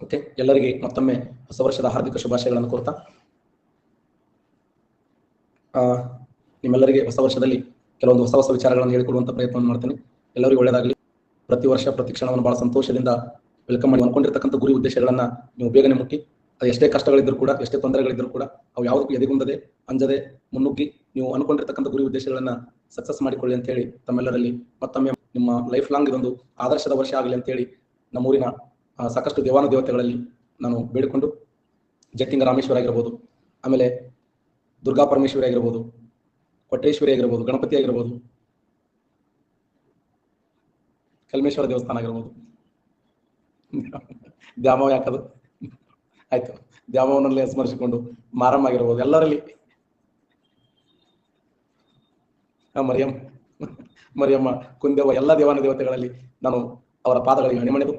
Okay ಎಲ್ಲರಿಗೆ ಮತ್ತೊಮ್ಮೆ ಹೊಸ ವರ್ಷದ ಹಾರ್ದಿಕ ಶುಭಾಶಯಗಳನ್ನು ಕೋರ್ತಾ. ಆ, ನಿಮ್ಮೆಲ್ಲರಿಗೆ ಹೊಸ ವರ್ಷದಲ್ಲಿ ಕೆಲವೊಂದು ಹೊಸ ಹೊಸ ವಿಚಾರಗಳನ್ನು ಹೇಳಿಕೊಡುವಂತ ಪ್ರಯತ್ನವನ್ನು ಮಾಡ್ತೇನೆ. ಎಲ್ಲರಿಗೂ ಒಳ್ಳೆಯದಾಗಲಿ. ಪ್ರತಿ ವರ್ಷ ಪ್ರತಿ ಕ್ಷಣವನ್ನು ಬಹಳ ಸಂತೋಷದಿಂದ ವೆಲ್ಕಮ್ ಮಾಡಿ ಅನ್ಕೊಂಡಿರ್ತಕ್ಕಂಥ ಗುರಿ ಉದ್ದೇಶಗಳನ್ನ ನೀವು ಬೇಗನೆ ಮುಟ್ಟಿ ಅದು ಎಷ್ಟೇ ಕಷ್ಟಗಳಿದ್ರು ಕೂಡ ಎಷ್ಟೇ ತೊಂದರೆಗಳಿದ್ರು ಕೂಡ ಅವು ಯಾವುದಕ್ಕೂ ಎದೆಗುಂದದೆ ಅಂಜದೆ ಮುನ್ನುಗ್ಗಿ ನೀವು ಅನ್ಕೊಂಡಿರ್ತಕ್ಕಂಥ ಗುರಿ ಉದ್ದೇಶಗಳನ್ನ ಸಕ್ಸಸ್ ಮಾಡಿಕೊಳ್ಳಿ ಅಂತ ಹೇಳಿ ತಮ್ಮೆಲ್ಲರಲ್ಲಿ ಮತ್ತೊಮ್ಮೆ ನಿಮ್ಮ ಲೈಫ್ ಲಾಂಗ್ ಇದೊಂದು ಆದರ್ಶದ ವರ್ಷ ಆಗಲಿ ಅಂತ ಹೇಳಿ ನಮ್ಮೂರಿನ ಸಾಕಷ್ಟು ದೇವಾನು ದೇವತೆಗಳಲ್ಲಿ ನಾನು ಬೇಡಿಕೊಂಡು ಜಟ್ಟಿಂಗ ರಾಮೇಶ್ವರ ಆಗಿರ್ಬೋದು, ಆಮೇಲೆ ದುರ್ಗಾ ಪರಮೇಶ್ವರಿ ಆಗಿರ್ಬೋದು, ಕೊಟ್ಟೇಶ್ವರಿ ಆಗಿರ್ಬೋದು, ಗಣಪತಿ ಆಗಿರ್ಬೋದು, ಕಲ್ಮೇಶ್ವರ ದೇವಸ್ಥಾನ ಆಗಿರ್ಬೋದು. ದ್ಯಾಮವ ಯಾಕದು? ಆಯ್ತು. ದ್ಯಾಮವನಲ್ಲಿ ಸ್ಮರಿಸಿಕೊಂಡು ಮಾರಮ್ಮ ಆಗಿರ್ಬೋದು, ಎಲ್ಲರಲ್ಲಿ. ಮರಿಯಮ್ಮ ಮರಿಯಮ್ಮ ಕುಂದೇವ ಎಲ್ಲ ದೇವಾನ ದೇವತೆಗಳಲ್ಲಿ ನಾನು ಅವರ ಪಾದಗಳಿಗೆ ಹಣಿಮಣಿದು